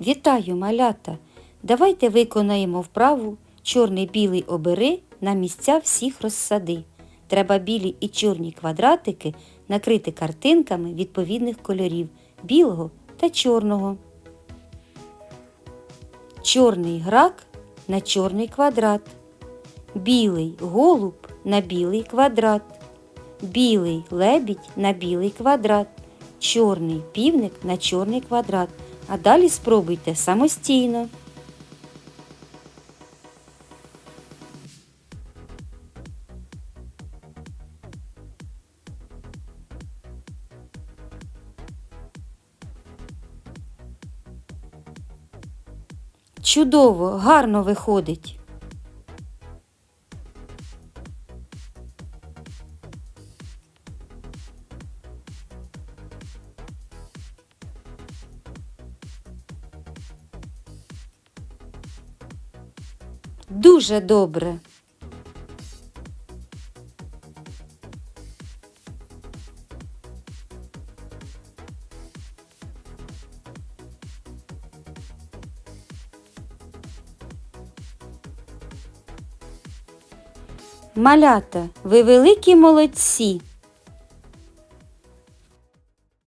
Вітаю, малята! Давайте виконаємо вправу чорний білий обери на місця всіх розсади. Треба білі і чорні квадратики накрити картинками відповідних кольорів білого та чорного. Чорний грак на чорний квадрат. Білий голуб на білий квадрат. Білий лебідь на білий квадрат. Чорний півник на чорний квадрат. А далі спробуйте самостійно. Чудово, гарно виходить. Дуже добре. Малята, ви великі молодці.